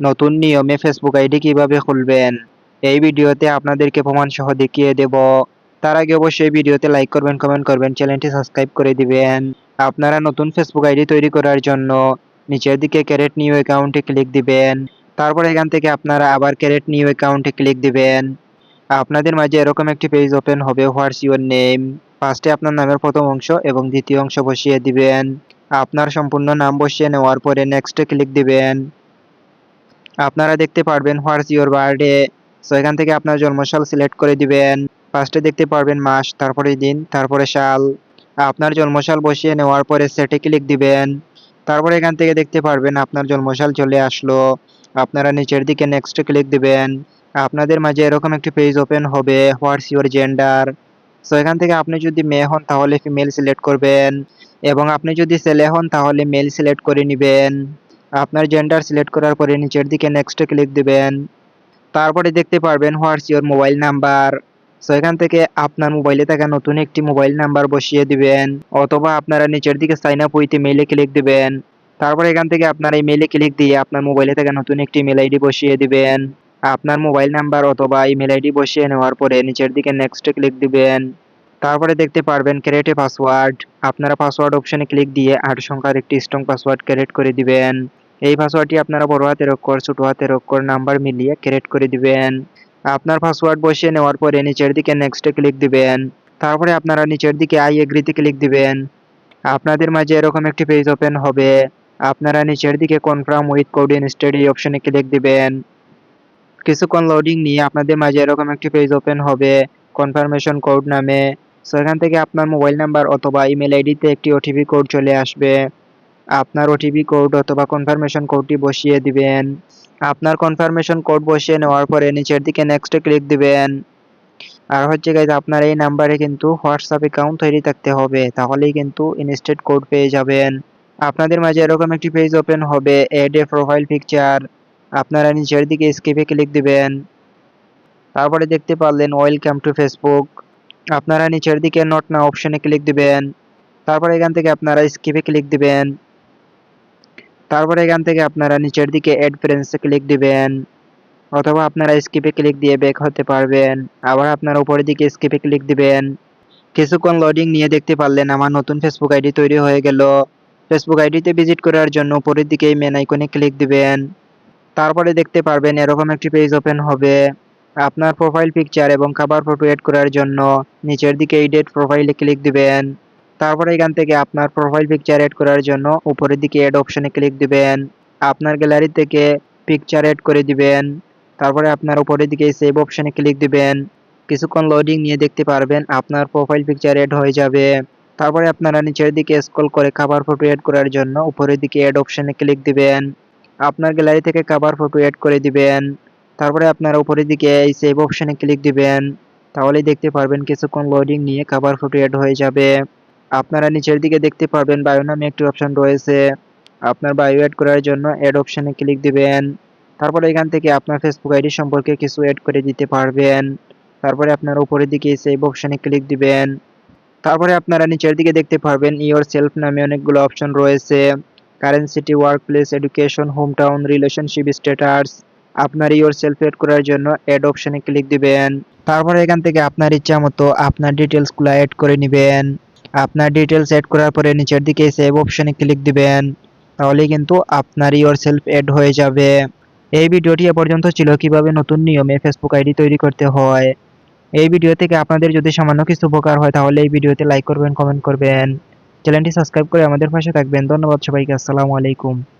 নতুন নিয়মে Facebook ID কীভাবে খুলবেন? এই ভিডিওতে আপনাদেরকে প্রমাণ সহ দেখিয়ে দেব। তার আগে অবশ্যই ভিডিওতে লাইক করবেন কমেন্ট করবেন চ্যানেলটি সাবস্ক্রাইব করে দিবেন। আপনারা নতুন ফেসবুক আইডি তৈরি করার জন্য নিচের দিকে ক্যারেট নিউ অ্যাকাউন্টে ক্লিক দিবেন। তারপর এখান থেকে আপনারা আবার ক্যারেট নিউ অ্যাকাউন্টে ক্লিক দিবেন। আপনাদের মাঝে এরকম একটি পেজ ওপেন হবে হোয়াটস ইউর নেম ফার্স্টে আপনার নামের প্রথম অংশ এবং দ্বিতীয় অংশ বসিয়ে দিবেন। আপনার সম্পূর্ণ নাম বসিয়ে নেওয়ার পরে নেক্সটে ক্লিক দিবেন। আপনারা দেখতে পারবেন হোয়াটস ইউর বার্থডে সো এখান থেকে আপনার জন্মসাল সিলেক্ট করে দিবেন। ফার্স্টে দেখতে পারবেন মাস, তারপরে দিন, তারপরে সাল। আপনার জন্মসাল বসিয়ে নেওয়ার পরে সেটে ক্লিক দিবেন। তারপরে এখান থেকে দেখতে পারবেন আপনার জন্মসাল চলে আসলো। আপনারা নিচের দিকে নেক্সটে ক্লিক দিবেন। আপনাদের মাঝে এরকম একটি পেজ ওপেন হবে হোয়াটস ইউর জেন্ডার সো এখান থেকে আপনি যদি মেয়ে হন তাহলে ফিমেল সিলেক্ট করবেন। এবং আপনি যদি ছেলে হন তাহলে মেল সিলেক্ট করে নেবেন। আপনার জেন্ডার সিলেক্ট করার পরে নিচের দিকে নেক্সটে ক্লিক দিবেন। তারপরে দেখতে পারবেন what's your mobile number so এখান থেকে আপনার মোবাইলে থাকা নতুন একটি মোবাইল নাম্বার বসিয়ে দিবেন। অথবা আপনারা নিচের দিকে সাইন আপ উইথ মেইলে ক্লিক দিবেন। তারপরে এখান থেকে আপনার এই মেইলে ক্লিক দিয়ে আপনার মোবাইলে থাকা নতুন একটি মেল আইডি বসিয়ে দিবেন। আপনার মোবাইল নাম্বার অথবা ইমেল আইডি বসিয়ে নেওয়ার পরে নিচের দিকে নেক্সটে ক্লিক দিবেন। তারপরে দেখতে পারবেন ক্রিয়েট এ পাসওয়ার্ড আপনারা পাসওয়ার্ড অপশনে ক্লিক দিয়ে আট সংখ্যার একটি স্ট্রং পাসওয়ার্ড ক্রিয়েট করে দিবেন। এই পাসওয়ার্ডটি আপনারা বড় হাতের অক্ষর, ছোট হাতের অক্ষর নাম্বার মিলিয়ে ক্রিয়েট করে দিবেন। আপনার পাসওয়ার্ড বসিয়ে নেওয়ার পরে নিচের দিকে নেক্সটে ক্লিক দিবেন। তারপরে আপনারা নিচের দিকে আই এগ্রিতে ক্লিক দিবেন। আপনাদের মাঝে এরকম একটি পেজ ওপেন হবে। আপনারা নিচের দিকে কনফার্ম উইথ কোড এই অপশনে ক্লিক দিবেন। কিছুক্ষণ লোডিং নিয়ে আপনাদের মাঝে এরকম একটি পেজ ওপেন হবে। কনফার্মেশন কোড নামে। সো এখান থেকে আপনার মোবাইল নাম্বার অথবা ইমেল আইডিতে একটি ওটিপি কোড চলে আসবে। আপনার ওটিপি কোড অথবা কনফার্মেশন কোডটি বসিয়ে দিবেন। আপনার কনফার্মেশন কোড বসিয়ে নেওয়ার পরে নিচের দিকে নেক্সটে ক্লিক দিবেন। আর হচ্ছে গাইজ আপনার এই নাম্বারে কিন্তু হোয়াটসঅ্যাপ অ্যাকাউন্ট তৈরি থাকতে হবে। তাহলেই কিন্তু ইনস্টেট কোড পেয়ে যাবেন। আপনাদের মাঝে এরকম একটি পেজ ওপেন হবে এড এ প্রোফাইল পিকচার আপনারা নিচের দিকে স্কিপে ক্লিক দিবেন। তারপরে দেখতে পারলেন ওয়েলকাম টু ফেসবুক আপনারা নিচের দিকে নট না অপশনে ক্লিক দিবেন। তারপরে এখান থেকে আপনারা স্কিপে ক্লিক দিবেন। তারপরে এখান থেকে আপনারা নিচের দিকে অ্যাড ফ্রেন্ডসে ক্লিক দিবেন। অথবা আপনারা স্কিপে ক্লিক দিয়ে ব্যাক হতে পারবেন। আবার আপনারা উপরের দিকে স্কিপে ক্লিক দিবেন। কিছুক্ষণ লোডিং নিয়ে দেখতে পারলেন, আমার নতুন ফেসবুক আইডি তৈরি হয়ে গেল। ফেসবুক আইডিতে ভিজিট করার জন্য উপরের দিকে মেন আইকনে ক্লিক দিবেন। তারপরে দেখতে পারবেন এরকম একটি পেজ ওপেন হবে। আপনার প্রোফাইল পিকচার এবং খাবার ফটো এড করার জন্য নিচের দিকে এডিট প্রোফাইলে ক্লিক দিবেন। তারপরে এখান থেকে আপনার প্রোফাইল পিকচার এড করার জন্য উপরের দিকে এড অপশনে ক্লিক দিবেন। আপনার গ্যালারি থেকে পিকচার এড করে দিবেন। তারপরে আপনার উপরের দিকে সেভ অপশনে ক্লিক দিবেন। কিছুক্ষণ লোডিং নিয়ে দেখতে পারবেন আপনার প্রোফাইল পিকচার এড হয়ে যাবে। তারপরে আপনারা নিচের দিকে স্ক্রল করে খাবার ফটো এড করার জন্য উপরের দিকে এড অপশনে ক্লিক দিবেন। আপনার গ্যালারি থেকে খাবার ফটো এড করে দিবেন। তারপরে আপনারা উপরের দিকে এই সেভ অপশনে ক্লিক দিবেন। তাহলেই দেখতে পারবেন কিছুক্ষণ লোডিং নিয়ে খাবার ফটো এড হয়ে যাবে। আপনারা নিচের দিকে দেখতে পারবেন বায়ো নামে একটি অপশন রয়েছে। আপনার বায়ো এড করার জন্য অ্যাড অপশানে ক্লিক দিবেন। তারপরে এখান থেকে আপনার ফেসবুক আইডি সম্পর্কে কিছু এড করে দিতে পারবেন। তারপরে আপনারা উপরের দিকে সেভ অপশনে ক্লিক দিবেন। তারপরে আপনারা নিচের দিকে দেখতে পারবেন ইওর সেলফ নামে অনেকগুলো অপশন রয়েছে। Current city work place education home town relationship status আপনার ইওর সেলফ এড করার জন্য এড অপশনে ক্লিক দিবেন। তারপরে এখান থেকে আপনার ইচ্ছা মতো আপনার ডিটেলসগুলো অ্যাড করে নেবেন। আপনার ডিটেলস অ্যাড করার পরে নিচের দিকে সেভ অপশনে ক্লিক দিবেন। তাহলে কিন্তু আপনার ইওর সেলফ এড হয়ে যাবে। এই ভিডিওটি এ পর্যন্ত ছিল। কীভাবে নতুন নিয়মে ফেসবুক আইডি তৈরি করতে হয়? এই ভিডিও থেকে আপনাদের যদি সামান্য কিছু উপকার হয়, তাহলে এই ভিডিওতে লাইক করবেন কমেন্ট করবেন। চ্যানেলটি সাবস্ক্রাইব করে আমাদের পাশে থাকবেন। ধন্যবাদ সবাইকে। আসসালামু আলাইকুম।